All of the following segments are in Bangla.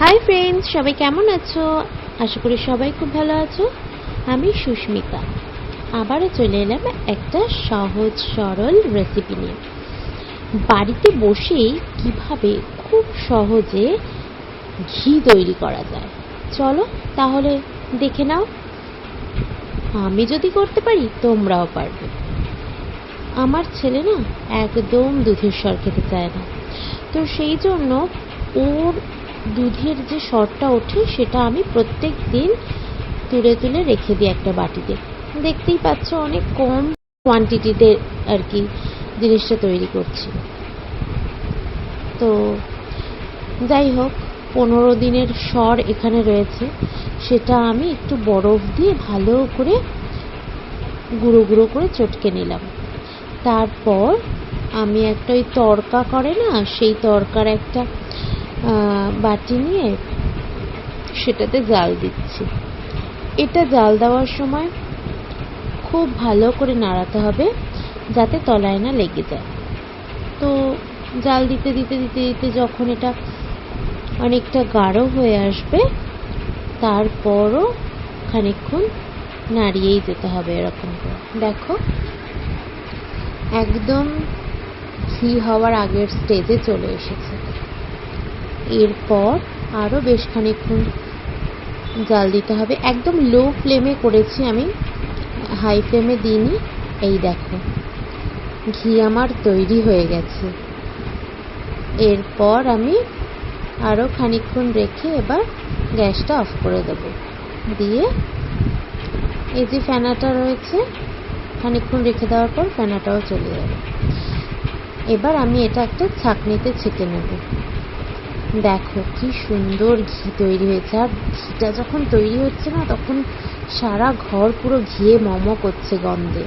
হাই ফ্রেন্ডস সবাই কেমন আছো? আশা করি সবাই খুব ভালো আছো। আমি সুস্মিতা। আবারও চলে এলাম একটা সহজ, সরল রেসিপি নিয়ে। বাড়িতে বসেই কীভাবে খুব সহজে ঘি তৈরি করা যায়? চলো তাহলে দেখে নাও। আমি যদি করতে পারি, তোমরাও পারবে। আমার ছেলে না একদম দুধের স্বর খেতে চায় না। তো সেই জন্য ওর দুধের যে স্বরটা ওঠে, সেটা আমি প্রত্যেক দিন তুলে তুলে রেখে দিই একটা বাটিতে। দেখতেই পাচ্ছ অনেক কম কোয়ান্টিটিতে আর কি জিনিসটা তৈরি করছি। তো যাই হোক, পনেরো দিনের স্বর এখানে রয়েছে। সেটা আমি একটু বরফ দিয়ে ভালো করে গুঁড়ো গুঁড়ো করে চটকে নিলাম। তারপর আমি একটা ওই তরকা করে না, সেই তরকার একটা বাটি নিয়ে সেটাতে জাল দিচ্ছি। এটা জাল দেওয়ার সময় খুব ভালো করে নাড়াতে হবে যাতে তলায় না লেগে যায়। তো জাল দিতে দিতে দিতে দিতে যখন এটা অনেকটা গাঢ় হয়ে আসবে, তারপরও খানিকক্ষণ নাড়িয়েই যেতে হবে এরকম করে। দেখো, একদম ঘি হওয়ার আগের স্টেজে চলে এসেছে। এরপর আরও বেশ খানিকক্ষণ জাল দিতে হবে। একদম লো ফ্লেমে করেছি আমি। হাই ফ্লেমে দিইনি। এই দেখো, ঘি আমার তৈরি হয়ে গেছে। এরপর আমি আরও খানিকক্ষণ রেখে এবার গ্যাসটা অফ করে দেব। দিয়ে এই যে ফেনাটা রয়েছে, খানিকক্ষণ রেখে দেওয়ার পর ফেনাটাও চলে যাবে। এবার আমি এটা একটা ছাঁকনিতে ছেঁকে নেব। দেখো কি সুন্দর ঘি তৈরি হয়েছে। আর ঘিটা যখন তৈরি হচ্ছে না, তখন সারা ঘর পুরো ঘিয়ে মম করছে গন্ধে।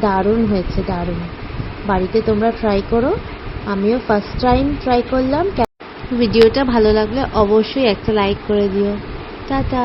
দারুণ হয়েছে, দারুণ। বাড়িতে তোমরা ট্রাই করো। আমিও ফার্স্ট টাইম ট্রাই করলাম। ভিডিওটা ভালো লাগলে অবশ্যই একটা লাইক করে দিও। টাটা।